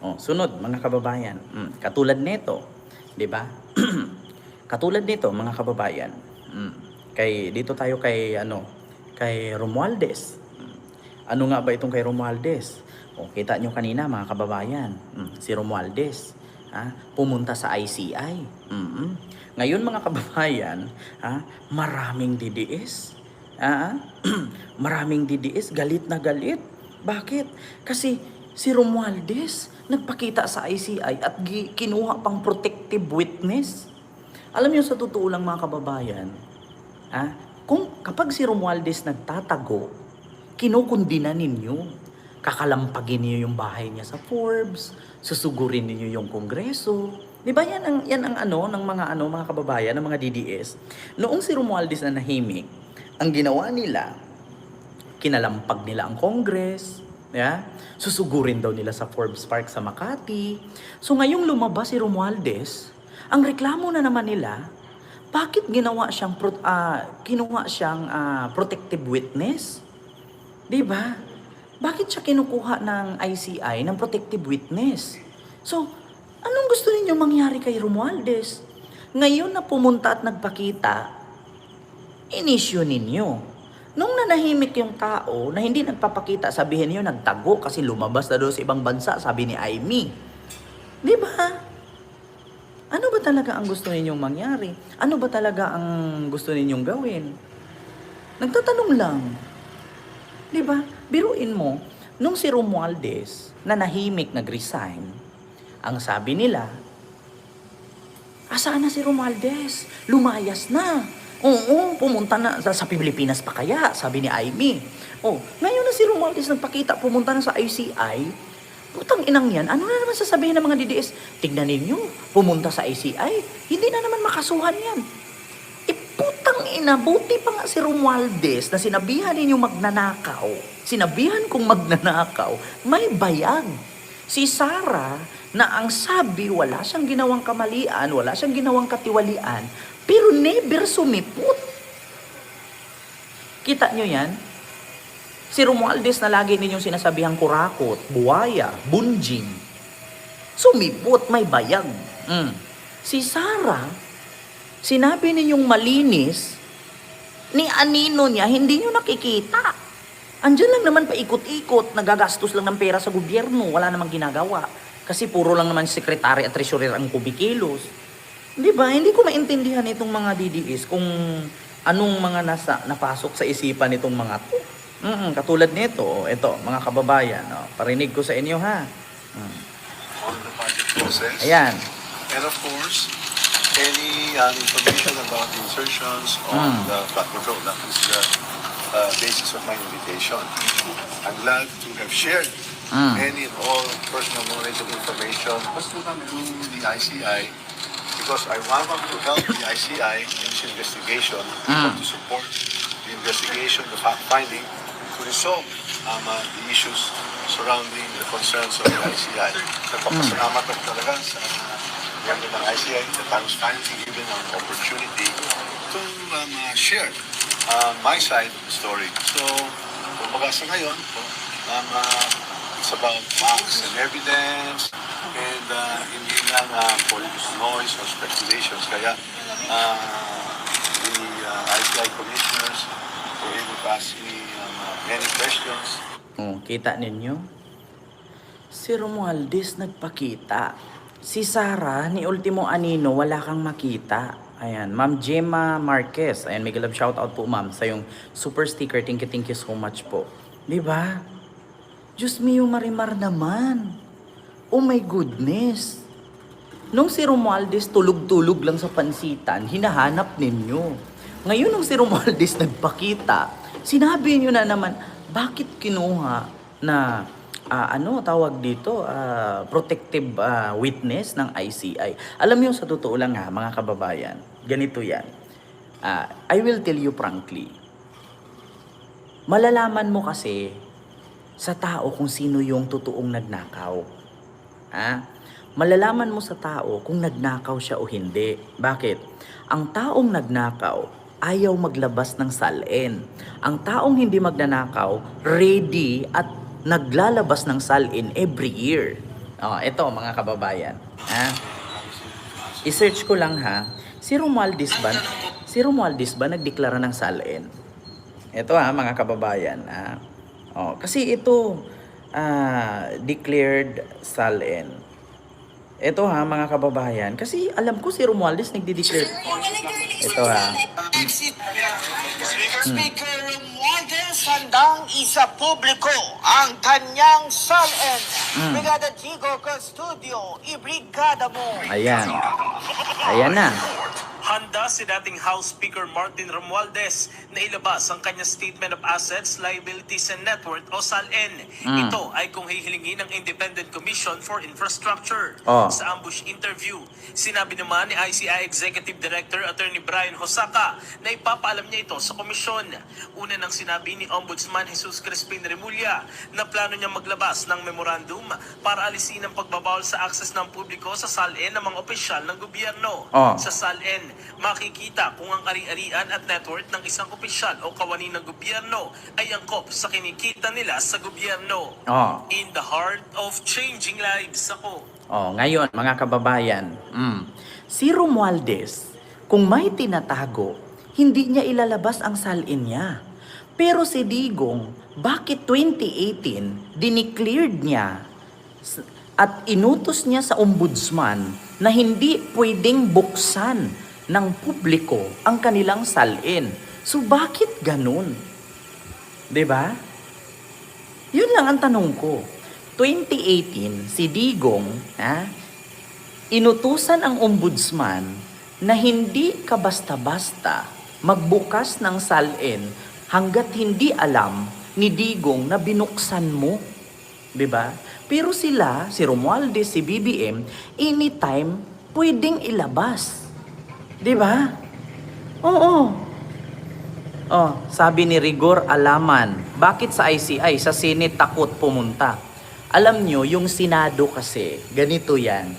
Oh, sunod, mga kababayan. Mm, katulad nito, 'di ba? katulad nito, mga kababayan. Mm, kay dito tayo kay ano, kay Romualdez. Mm, ano nga ba itong kay Romualdez? O, kita nyo kanina mga kababayan, mm, si Romualdez, ha, pumunta sa ICI. Mm-mm. Ngayon mga kababayan, ha, maraming DDS. Ha? maraming DDS, galit na galit. Bakit? Kasi si Romualdez nagpakita sa ICI at kinuha pang protective witness. Alam niyo sa totoo lang mga kababayan, ha? Kung kapag si Romualdez nagtatago, kinukundina ninyo. Kakalampagin niyo yung bahay niya sa Forbes, susugurin niyo yung kongreso. 'Di ba yan ang yan ang ano ng mga ano mga kababayan ng mga DDS. Noong si Romualdez na nahimik, ang ginawa nila, kinalampag nila ang Congress, yeah? susugurin daw nila sa Forbes Park sa Makati. So ngayong lumabas si Romualdez, ang reklamo na naman nila, bakit ginawa siyang pro, ah, kinuha siyang ah, protective witness? 'Di ba? Bakit siya kinukuha ng ICI ng protective witness? So, anong gusto ninyo mangyari kay Romualdez? Ngayon na pumunta at nagpakita, inisyu ninyo. Nung nanahimik yung tao na hindi nagpapakita, sabihin niyo nagtago kasi lumabas na doon sa ibang bansa, sabi ni Aimee. Di ba? Ano ba talaga ang gusto ninyong mangyari? Ano ba talaga ang gusto ninyong gawin? Nagtatanong lang. Di ba? Biruin mo, nung si Romualdez na nahimik nag-resign, ang sabi nila, Asaan na si Romualdez? Lumayas na. Oo, pumunta na sa, Pilipinas pa kaya, sabi ni Aimee. Oh, ngayon na si Romualdez nagpakita, pumunta na sa ICI. Putang inang yan, ano na naman sasabihin ng mga DDS? Tignan ninyo, pumunta sa ICI, hindi na naman makasuhan yan. Eh, putang ina, buti pa nga si Romualdez na sinabihan ninyo magnanakaw. Sinabihan kong magnanakaw, may bayag. Si Sarah, na ang sabi wala siyang ginawang kamalian, wala siyang ginawang katiwalian, pero never sumipot. Kita nyo yan? Si Romualdez na lagi ninyong sinasabihang kurakot, buwaya, bunjing. Sumipot, may bayag. Mm. Si Sarah, sinabi ninyong malinis, ni anino niya, hindi nyo nakikita. Andyan lang naman paikot-ikot, nagagastos lang ng pera sa gobyerno, wala namang ginagawa. Kasi puro lang naman sekretary at treasurer ang kubikilos. Di ba? Hindi ko maintindihan itong mga DDS kung anong mga nasa napasok sa isipan nitong mga to. Mm, katulad nito, ito, mga kababayan, oh, parinig ko sa inyo ha. Mm. on the budget process. Ayan. And of course, any um, information about the insertions on Mm. the flood control. That is the uh, basis of my invitation. I'm glad to have shared Mm. any and all personal knowledge and information to the ICI because I want to help the ICI in its investigation Mm. to support the investigation, the fact-finding, to resolve um, uh, the issues surrounding the concerns of the ICI. Nagpapasalamat ako talaga sa member ng ICI that I was finally given an opportunity to um, uh, share uh, my side of the story. So, kumbaga sa ngayon, um, uh, it's about facts and evidence and uh, hindi lang uh, political noise or speculations. Kaya uh, the uh, ICI commissioners were able to ask me um, uh, many questions Oh, kita ninyo? Si Romualdez nagpakita. Si Sarah ni Ultimo Anino wala kang makita. Ayan, Ma'am Gemma Marquez. Ayan, may love shout out po ma'am sa yung super sticker. Thank you, thank you so much po. 'Di ba? Diyos mio marimar naman. Oh my goodness. Nung si Romualdez tulog-tulog lang sa pansitan, hinahanap ninyo. Ngayon nung si Romualdez nagpakita, sinabi niyo na naman, bakit kinuha na ah, ano tawag dito, ah, protective ah, witness ng ICI? Alam niyo sa totoo lang ha, mga kababayan, ganito yan. Ah, I will tell you frankly, malalaman mo kasi sa tao kung sino yung totoong nagnakaw. Ha? Malalaman mo sa tao kung nagnakaw siya o hindi. Bakit? Ang taong nagnakaw, ayaw maglabas ng salin. Ang taong hindi magnanakaw, ready at naglalabas ng salin every year. Oh, ito mga kababayan. Ha? I-search ko lang ha. Si Romualdez ba? Si Romualdez ba nagdeklara ng salin? Ito ha mga kababayan. Ha? Oh, kasi ito ah, declared salin. Ito ha mga kababayan. Kasi alam ko si Romualdez nagdi-declare. Ito ha. Speaker Romualdez handang isa publiko ang kanyang salin. Mm. Brigada Chico Custodio, ibrigada mo. Ayan. Ayan na. Handa si dating House Speaker Martin Romualdez na ilabas ang kanyang Statement of Assets, Liabilities and Net Worth o SALN. Mm. Ito ay kung hihilingin ng Independent Commission for Infrastructure. Oh. Sa ambush interview, sinabi naman ni ICI Executive Director Attorney Brian Hosaka na ipapaalam niya ito sa komisyon. Una nang sinabi ni Ombudsman Jesus Crispin Remulla na plano niya maglabas ng memorandum para alisin ang pagbabawal sa akses ng publiko sa SALN ng mga opisyal ng gobyerno. Oh. Sa SALN, makikita kung ang ari-arian at net worth ng isang opisyal o kawani ng gobyerno ay angkop sa kinikita nila sa gobyerno. Oh. In the heart of changing lives ako. Oh, ngayon mga kababayan, mm, si Romualdez, kung may tinatago, hindi niya ilalabas ang salin niya. Pero si Digong, bakit 2018 dineclared niya at inutos niya sa ombudsman na hindi pwedeng buksan ng publiko ang kanilang salin. So bakit ganun? 'Di ba? Yun lang ang tanong ko. 2018, si Digong, ha, inutusan ang ombudsman na hindi ka basta-basta magbukas ng salin hanggat hindi alam ni Digong na binuksan mo. 'Di ba? Pero sila, si Romualdez, si BBM, anytime pwedeng ilabas. 'Di ba? Oo. Oh, sabi ni Rigor Alaman, bakit sa ICI, sa Senate takot pumunta? Alam nyo, yung Senado kasi, ganito yan.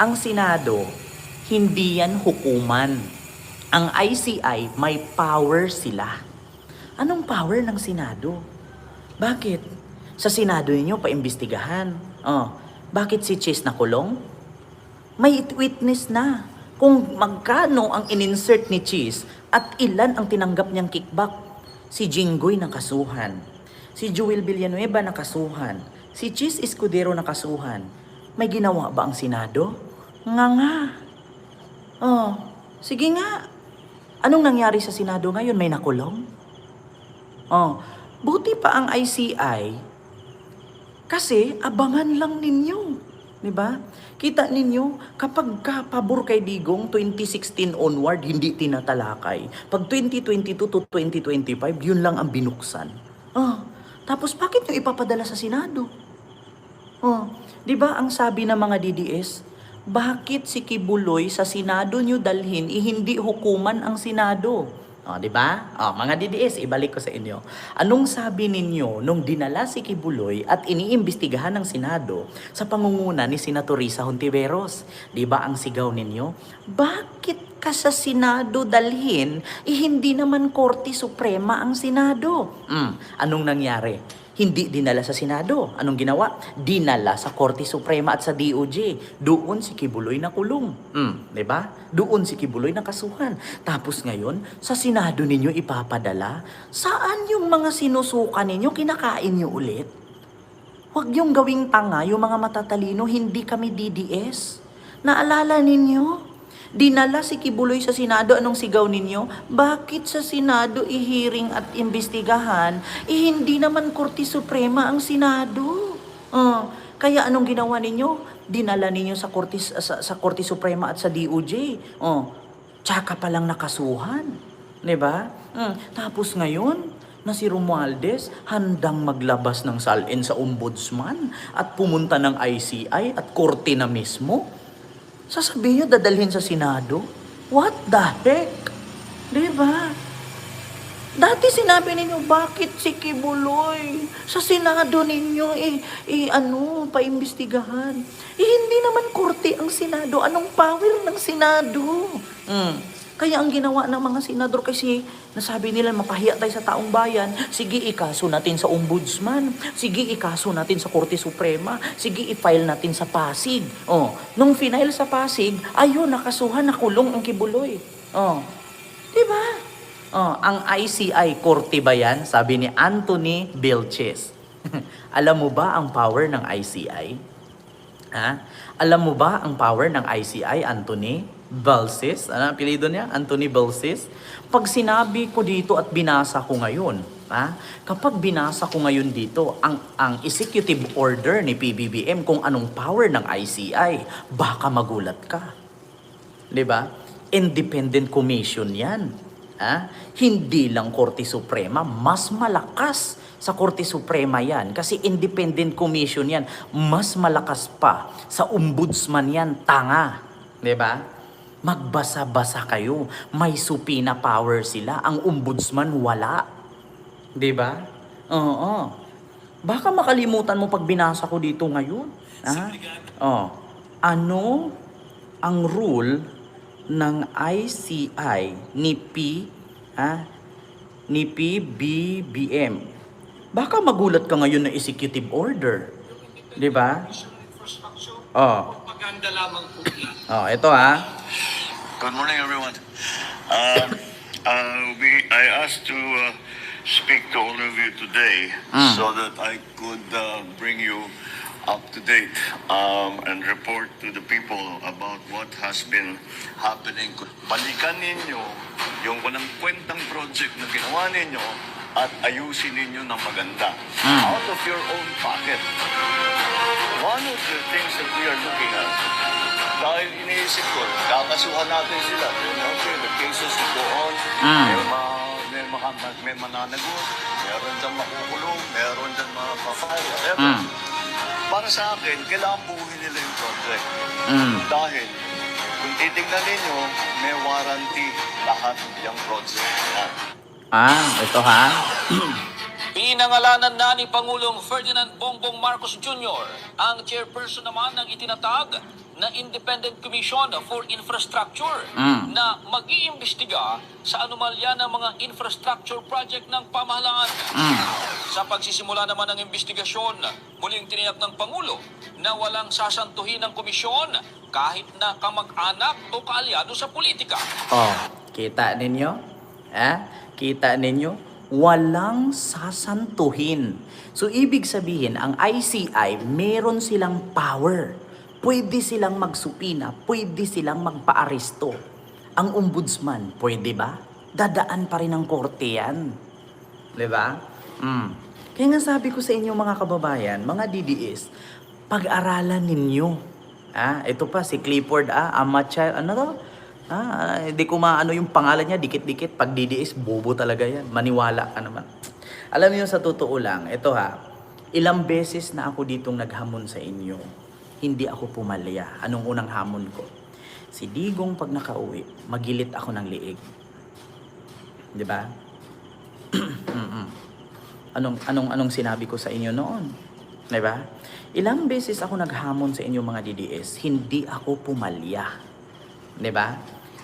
Ang Senado, hindi yan hukuman. Ang ICI, may power sila. Anong power ng Senado? Bakit? Sa Senado ninyo, paimbestigahan. Oh, bakit si Chase nakulong? May witness na kung magkano ang ininsert ni Cheese at ilan ang tinanggap niyang kickback. Si Jinggoy nakasuhan. Si Joel Villanueva nakasuhan. Si Cheese Escudero nakasuhan. May ginawa ba ang Senado? Nga nga. Oh, sige nga. Anong nangyari sa Senado ngayon? May nakulong? Oh, buti pa ang ICI kasi abangan lang ninyo. 'Di ba? Kita ninyo, kapag ka pabor kay Digong 2016 onward, hindi tinatalakay. Pag 2022 to 2025, yun lang ang binuksan. Ah, tapos bakit nyo ipapadala sa Senado? Oh, 'di ba ang sabi ng mga DDS, bakit si Kibuloy sa Senado nyo dalhin, eh, hindi hukuman ang Senado? Oh, 'di ba? Oh, mga DDS, ibalik ko sa inyo. Anong sabi ninyo nung dinala si Kibuloy at iniimbestigahan ng Senado sa pangunguna ni Senator Risa Hontiveros? 'Di ba ang sigaw ninyo? Bakit ka sa Senado dalhin, eh, hindi naman Korte Suprema ang Senado? Mm, anong nangyari? Hindi dinala sa Senado. Anong ginawa? Dinala sa Korte Suprema at sa DOJ. Doon si Kibuloy na kulong. Mm, ba? Doon si Kibuloy na kasuhan. Tapos ngayon, sa Senado ninyo ipapadala, saan yung mga sinusuka ninyo kinakain niyo ulit? Huwag yung gawing tanga, yung mga matatalino, hindi kami DDS. Naalala ninyo? Dinala si Kibuloy sa Senado, anong sigaw ninyo? Bakit sa Senado ihiring at imbestigahan? Eh, hindi naman Korte Suprema ang Senado. Ah, kaya anong ginawa ninyo? Dinala ninyo sa Korte, sa, sa Korte Suprema at sa DOJ. Oh, tsaka palang nakasuhan. ba? Mm, Tapos ngayon, na si Romualdez handang maglabas ng salin sa ombudsman at pumunta ng ICI at korte na mismo. Sasabihin nyo, dadalhin sa Senado? What the heck? Di? Dati sinabi ninyo, bakit si Kibuloy sa Senado ninyo, eh, eh ano, paimbestigahan? Eh, hindi naman korte ang Senado. Anong power ng Senado? Hmm. Kaya ang ginawa ng mga senador kasi nasabi nila mapahiya tayo sa taong bayan, sige ikaso natin sa ombudsman, sige ikaso natin sa Korte Suprema, sige i-file natin sa Pasig. Oh, nung final sa Pasig, ayun nakasuhan nakulong ang Kibuloy. Oh. 'Di ba? Oh, ang ICI korte ba yan? Sabi ni Anthony Vilches. Alam mo ba ang power ng ICI? Ha? Alam mo ba ang power ng ICI, Anthony Balsis? Ano ang apelido niya? Anthony Balsis? Pag sinabi ko dito at binasa ko ngayon, ha? kapag binasa ko ngayon dito ang, ang executive order ni PBBM kung anong power ng ICI, baka magulat ka. ba? Independent commission 'yan. Ha? Hindi lang Korte Suprema, mas malakas sa Korte Suprema 'yan kasi independent commission 'yan. Mas malakas pa sa ombudsman 'yan, tanga. ba? Magbasa-basa kayo. May supina power sila. Ang ombudsman wala. 'Di ba? Oo. Baka makalimutan mo pag binasa ko dito ngayon. Ha? Oh. Ano ang rule ng ICI ni P ha, ni PBBM. Baka magulat ka ngayon ng executive order. 'Di ba? Oh. Propaganda lamang po. Oh, ito ha. Good morning, everyone. Um, uh, we, I asked to uh, speak to all of you today Mm. so that I could uh, bring you up to date um, and report to the people about what has been happening. Balikan ninyo yung walang kwentang project na ginawa ninyo at ayusin ninyo ng maganda Mm. out of your own pocket. One of the things that we are looking at iniisip ko, kakasuhan natin sila. Okay, the cases will go on. Mm. May, ma, may, maka, may mananagot, meron dyan makukulong, meron dyan mapafile, whatever. Mm. Para sa akin, kailangan buuin nila yung project. Mm. Dahil, kung titingnan ninyo, may warranty lahat yung project. Ah, ito ha. Pinangalanan na ni Pangulong Ferdinand Bongbong Marcos Jr. ang chairperson naman ng itinatag na Independent Commission for Infrastructure Mm. na mag-iimbestiga sa anomalya ng mga infrastructure project ng pamahalaan. Mm. Sa pagsisimula naman ng investigasyon, muling tiniyak ng Pangulo na walang sasantuhin ng komisyon kahit na kamag-anak o kaalyado sa politika. Oh, kita ninyo? Ha? Kita ninyo? Walang sasantuhin. So, ibig sabihin, ang ICI, meron silang power. Pwede silang magsupina, pwede silang magpaaresto. Ang ombudsman, pwede ba? Dadaan pa rin ng korte yan. Di ba? Mm. Kaya nga sabi ko sa inyo mga kababayan, mga DDS, pag-aralan ninyo. Ah, ito pa si Clifford ah, Amacha, ano to? Ah, hindi ko maano yung pangalan niya, dikit-dikit. Pag DDS, bobo talaga yan. Maniwala ka naman. Alam niyo sa totoo lang, ito ha, ilang beses na ako ditong naghamon sa inyo. Hindi ako pumalya. Anong unang hamon ko? Si Digong pag nakauwi, magilit ako ng liig. Di ba? Anong anong anong sinabi ko sa inyo noon? 'Di ba? Ilang beses ako naghamon sa inyo mga DDS, hindi ako pumalya. 'Di ba?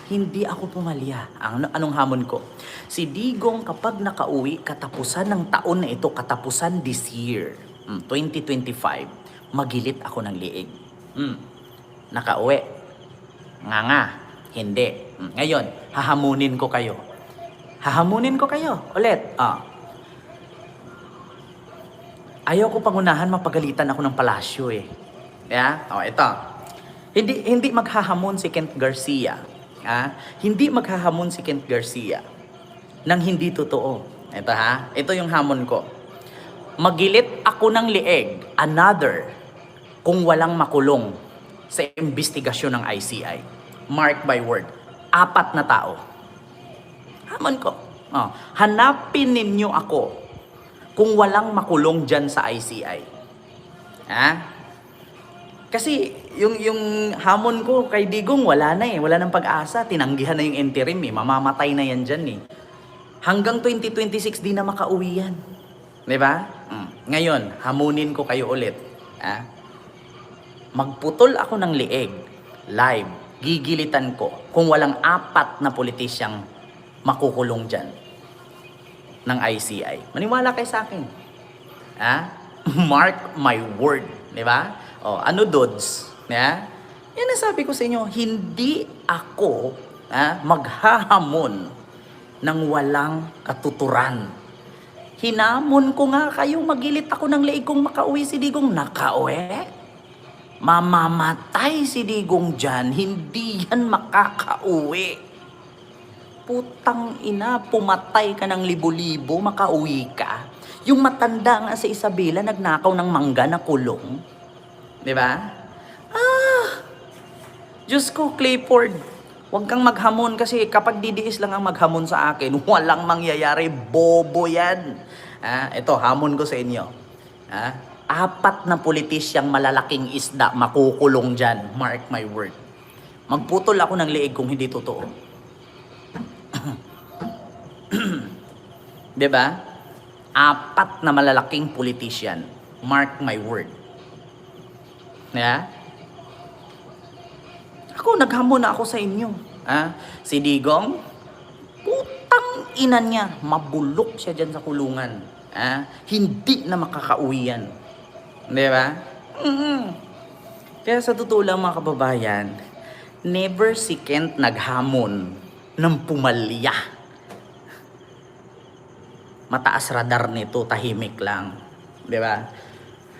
Hindi ako pumalya. Ang anong hamon ko? Si Digong kapag nakauwi katapusan ng taon na ito, katapusan this year, mm, 2025, magilit ako ng liig. Mm. Nakauwi. Nga nga. Hindi. Mm, Ngayon, hahamunin ko kayo. Hahamunin ko kayo. Ulit. Ah. Ayaw ko pangunahan mapagalitan ako ng palasyo eh. Yeah? Oh, ito. Hindi hindi maghahamon si Kent Garcia. Ha? Hindi maghahamon si Kent Garcia nang hindi totoo. Ito ha. Ito yung hamon ko. Magilit ako ng lieg, another, kung walang makulong sa investigasyon ng ICI. Mark by word. Apat na tao. Hamon ko. Oh, hanapin ninyo ako kung walang makulong dyan sa ICI. Ha? Kasi yung yung hamon ko kay Digong wala na eh, wala nang pag-asa, tinanggihan na yung interim eh, mamamatay na yan diyan eh. Hanggang 2026 di na makauwi yan. 'Di ba? Mm. Ngayon, hamunin ko kayo ulit. Ha? Magputol ako ng lieg live gigilitan ko kung walang apat na politisyang makukulong dyan ng ICI. Maniwala kayo sa akin. Ha? Mark my word. Di ba? O, ano dods? Ya? Yan ang sabi ko sa inyo, hindi ako ha, maghahamon ng walang katuturan. Hinamon ko nga kayo, magilit ako ng leeg kung makauwi si Digong. Nakauwi? Mamamatay si Digong dyan, hindi yan makakauwi. Putang ina, pumatay ka ng libo-libo, makauwi ka. Yung matanda nga sa Isabela, nagnakaw ng mangga na kulong. Di ba? Ah! Diyos ko, Clayford, huwag kang maghamon kasi kapag didiis lang ang maghamon sa akin, walang mangyayari, bobo yan. Ah, ito, hamon ko sa inyo. Ah, apat na politisyang malalaking isda makukulong dyan. Mark my word. Magputol ako ng leeg kung hindi totoo. 'Di ba? Apat na malalaking politician. Mark my word. Yeah? Ako, naghamon na ako sa inyo. Ah, si Digong, putang ina niya, mabulok siya dyan sa kulungan. Ah, hindi na makakauwi yan. Di ba? mm Kaya sa totoo lang mga kababayan, never si Kent naghamon ng pumalya. Mataas radar nito, tahimik lang. Di ba?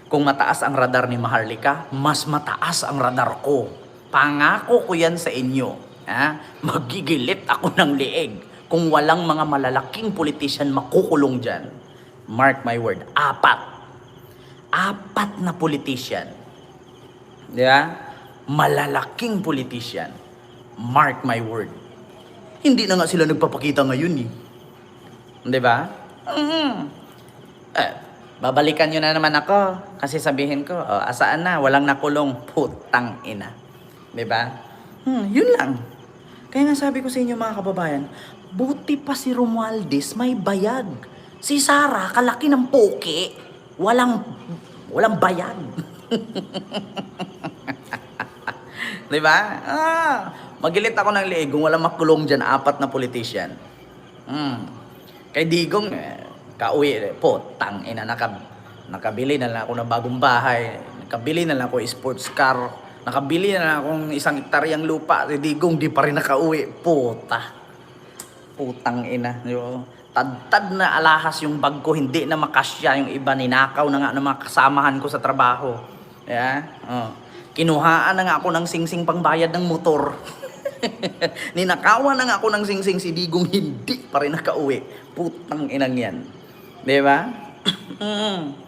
Kung mataas ang radar ni Maharlika, mas mataas ang radar ko. Pangako ko yan sa inyo. Ha? Magigilit ako ng leeg kung walang mga malalaking politician makukulong dyan. Mark my word, apat. Apat na politician. Di ba? Malalaking politician. Mark my word. Hindi na nga sila nagpapakita ngayon eh. Di ba? Mhm. Eh, babalikan nyo na naman ako. Kasi sabihin ko, oh, asaan na? Walang nakulong. Putang ina. Ba? Hmm, yun lang. Kaya nga sabi ko sa inyo mga kababayan, buti pa si Romualdez may bayag. Si Sara, kalaki ng poke, walang, walang bayag. Di ba? Ah, magilit ako ng leeg kung walang makulong dyan, apat na politician. Hmm. Kay Digong, eh, kauwi, eh, po, tang ina, naka, nakabili na lang ako ng bagong bahay, nakabili na lang ako sports car, nakabili na lang akong isang hektaryang lupa, Digong di pa rin nakauwi. Puta. Putang ina. di ba? Tad-tad na alahas yung bag ko, hindi na makasya yung iba, ninakaw na nga ng mga kasamahan ko sa trabaho. Yeah? Oh. Kinuhaan na nga ako ng singsing pangbayad ng motor. Ninakawan na nga ako ng singsing si Digong hindi pa rin nakauwi. Putang inang yan. Di ba? Mm.